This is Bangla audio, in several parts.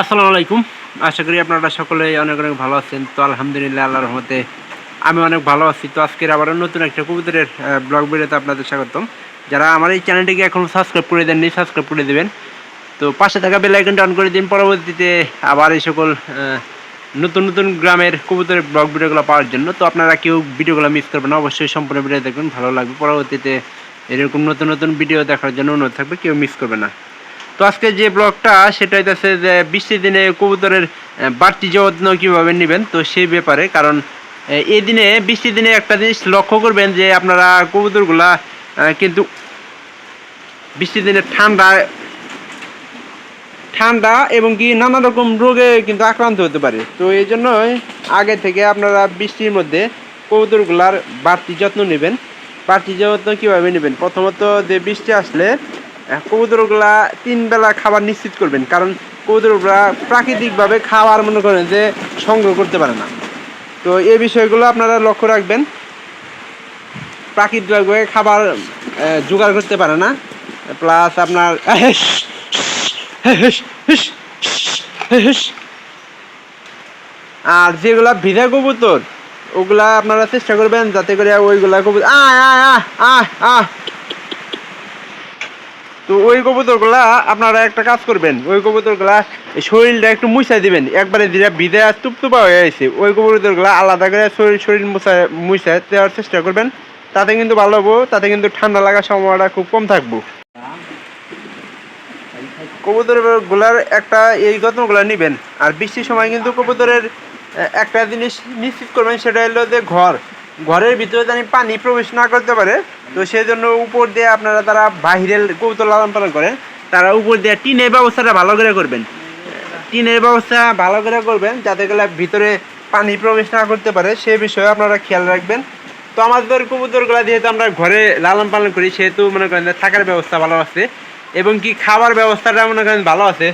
আসসালামু আলাইকুম। আশা করি আপনারা সকলে অনেক অনেক ভালো আছেন। তো আলহামদুলিল্লাহ, আল্লাহর রহমতে আমি অনেক ভালো আছি। তো আজকের আবার নতুন একটা কবুতরের ব্লগ ভিডিওতে আপনাদের স্বাগতম। যারা আমার এই চ্যানেলটিকে এখন সাবস্ক্রাইব করে দেননি, সাবস্ক্রাইব করে দেবেন। তো পাশে থাকা বেল আইকনটা অন করে দিন। পরবর্তীতে আবার এই সকল নতুন নতুন গ্রামের কবুতরের ব্লগ ভিডিওগুলো পাওয়ার জন্য। তো আপনারা কেউ ভিডিওগুলো মিস করবেন না, অবশ্যই সম্পূর্ণ ভিডিও দেখবেন, ভালো লাগবে। পরবর্তীতে এরকম নতুন নতুন ভিডিও দেখার জন্য অনুরোধ থাকবে, কেউ মিস করবে না। তো আজকে যে ব্লগটা, সেটা হইতেছে যে বৃষ্টির দিনে কবুতরের বাড়তি যত্ন কীভাবে নেবেন, তো সেই ব্যাপারে। কারণ এই দিনে, বৃষ্টির দিনে একটা জিনিস লক্ষ্য করবেন যে আপনারা কবুতরগুলা কিন্তু বৃষ্টির দিনে ঠান্ডা ঠান্ডা এবং কি নানা রকম রোগে কিন্তু আক্রান্ত হতে পারে। তো এই জন্যই আগে থেকে আপনারা বৃষ্টির মধ্যে কবুতরগুলার বাড়তি যত্ন নেবেন। বাড়তি যত্ন কীভাবে নেবেন? প্রথমত যে বৃষ্টি আসলে কবুতরগুলা তিন বেলা খাবার নিশ্চিত করবেন, কারণ কবুতরগুলা প্রাকৃতিকভাবে খাবার মনে করেন যে সংগ্রহ করতে পারে না। তো এই বিষয়গুলো আপনারা লক্ষ্য রাখবেন। প্রাকৃতিকভাবে খাবার জোগাড় করতে পারে না। প্লাস আপনার, আর যেগুলা ভিজা কবুতর, ওগুলা আপনারা চেষ্টা করবেন যাতে করে ওইগুলা কবুতর আহ আহ আহ আয় তো ওই কবুতরগুলা আপনারা একটা কাজ করবেন, ওই কবুতরগুলা এই শরীরটা একটু মুছাই দিবেন। একবারে যেটা ভিজে টুপটুপা হয়ে আছে ওই কবুতরগুলা আলাদা করে শরীর শরীর মুছাই মুছাই দেওয়ার চেষ্টা করবেন। তাতে কিন্তু ভালো হব, তাতে কিন্তু ঠান্ডা লাগার সম্ভাবনাটা খুব কম থাকব। কবুতরেরগুলার একটা এই যত্নগুলো নেবেন। আর বৃষ্টির সময় কিন্তু কবুতরের একটা জিনিস নিশ্চিত করবেন, সেটা হলো যে ঘর। ঘরের ভিতরে জানি পানি প্রবেশ না করতে পারে, তো সেই জন্য উপর দিয়ে আপনারা তারা বাহিরের কবুতর লালন পালন করেন তারা উপর দিয়ে টিনের ব্যবস্থাটা ভালো করে করবেন। টিনের ব্যবস্থা ভালো করে করবেন যাতে করে ভিতরে পানি প্রবেশ না করতে পারে, সে বিষয়ে আপনারা খেয়াল রাখবেন। তো আমাদের কবুতরগুলো যেহেতু আমরা ঘরে লালন পালন করি, সেহেতু মনে করেন থাকার ব্যবস্থা ভালো আছে এবং কি খাবার ব্যবস্থাটা মনে করেন ভালো আছে।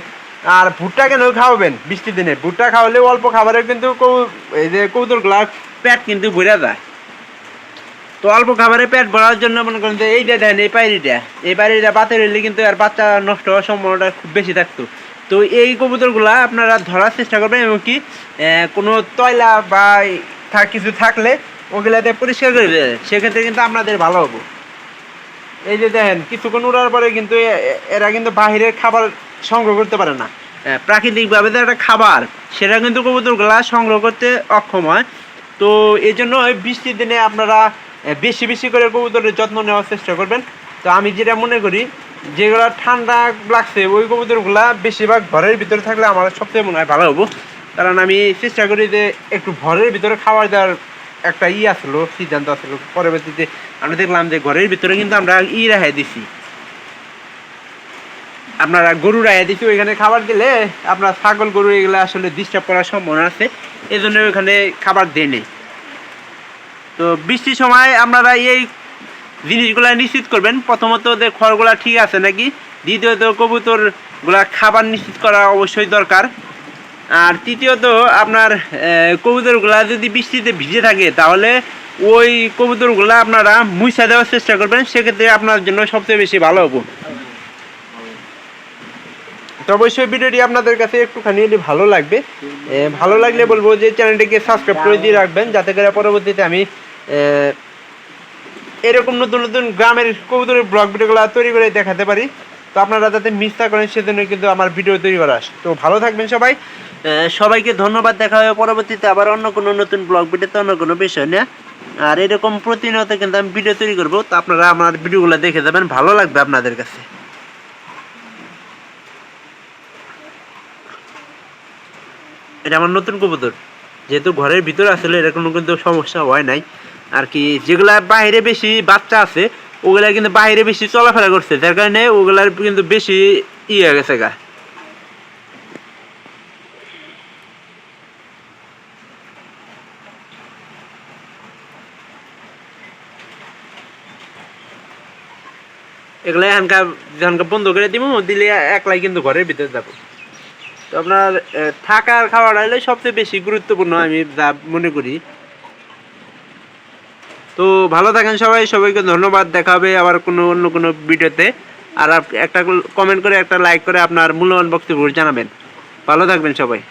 আর ভুট্টা কেন খাওয়াবেন বৃষ্টির দিনে? ভুট্টা খাওয়ালে অল্প খাবারে কিন্তু এই যে কবুতরগুলার পেট কিন্তু ভরে যায়। তো অল্প খাবারে পেট ভরার জন্য মনে করেন যে এইটা দেন, এই পায়রিটা। এই পায়রিটা বাতে রইলে কিন্তু আর বাচ্চা নষ্ট হওয়ার সম্ভাবনাটা খুব বেশি থাকতো। তো এই কবুতরগুলা আপনারা ধরার চেষ্টা করবেন এবং কি কোনো তয়লা বা থা- কিছু থাকলে ওগুলাতে পরিষ্কার করে দেবেন সেক্ষেত্রে কিন্তু আপনাদের ভালো হব। এই যে দেখেন, কিছুক্ষণ উড়ার পরে কিন্তু এরা কিন্তু বাহিরের খাবার সংগ্রহ করতে পারে না। প্রাকৃতিকভাবে যে একটা খাবার, সেটা কিন্তু কবুতরগুলা সংগ্রহ করতে অক্ষম হয়। তো এই জন্য এই বৃষ্টির দিনে আপনারা বেশি বেশি করে কবুতরের যত্ন নেওয়ার চেষ্টা করবেন। তো আমি যেটা মনে করি, যেগুলো ঠান্ডা লাগছে, ওই কবুতরগুলা বেশিরভাগ ঘরের ভিতরে থাকলে আমার সবচেয়ে মনে হয় ভালো হব। কারণ আমি চেষ্টা করি যে একটু ঘরের ভিতরে খাবার দেওয়ার একটা ই আসলো, সিদ্ধান্ত আসলো। পরবর্তীতে আমরা দেখলাম যে ঘরের ভিতরে কিন্তু আমরা ই রেহাই দিছি। আপনারা গরু রায় দিচ্ছি ওইখানে খাবার দিলে আপনার ছাগল গরু এগুলো আসলে ডিস্টার্ব করার সম্ভাবনা আছে। এই জন্য ওইখানে খাবার দেয় নেই। তো বৃষ্টির সময় আপনারা এই জিনিসগুলো নিশ্চিত করবেন। প্রথমত যে খড়গুলা ঠিক আছে নাকি? দ্বিতীয়ত কবুতরগুলা খাবার নিশ্চিত করা অবশ্যই দরকার। আর তৃতীয়ত আপনার কবুতরগুলা যদি বৃষ্টিতে ভিজে থাকে, তাহলে ওই কবুতরগুলা আপনারা মুছা দেওয়ার চেষ্টা করবেন। সেক্ষেত্রে আপনার জন্য সবচেয়ে বেশি ভালো হব। তো অবশ্যই ভিডিওটি আপনাদের কাছে একটুখানি ভালো লাগবে ভালো লাগলে বলব যে চ্যানেলটিকে সাবস্ক্রাইব করে দিয়ে রাখবেন। যাতে করে পরবর্তীতে আমি এরকম নতুন নতুন গ্রামের কবুতরের ব্লগ ভিডিওগুলো তৈরি করে দেখাতে পারি। তো আপনারা যাতে মিস না করেন সেজন্য কিন্তু আমার ভিডিও তৈরি করা। তো ভালো থাকবেন সবাই। সবাইকে ধন্যবাদ। দেখা হবে পরবর্তীতে আবার অন্য কোনো নতুন ব্লগ ভিডিওতে, অন্য কোনো বিষয় নিয়ে। আর এরকম প্রতিনিয়ত কিন্তু আমি ভিডিও তৈরি করব। তো আপনারা আমার ভিডিওগুলো দেখে যাবেন। ভালো লাগবে আপনাদের কাছে। এটা আমার নতুন কবুতর। যেহেতু ঘরের ভিতরে আসলে এরকম কিন্তু সমস্যা হয় নাই। আর কি, যেগুলা বাইরে বেশি বাচ্চা আছে, ওগুলা কিন্তু বাইরে বেশি চলাফেরা করছে, যার কারণে ওগুলার কিন্তু বেশি ই হয়ে গেছে গা। এগুলা এখানকার এখানকার বন্ধ করে দিব দিলে একলাই কিন্তু ঘরের ভিতরে যাব। তো আপনার থাকার খাওয়াটা হলে সবচেয়ে বেশি গুরুত্বপূর্ণ আমি যা মনে করি। তো ভালো থাকেন সবাই, সবাইকে ধন্যবাদ, দেখা হবে আবার কোনো অন্য কোনো ভিডিওতে। আর একটা কমেন্ট করে, একটা লাইক করে আপনার মূল্যবান বক্তব্য জানাবেন। ভালো থাকবেন সবাই।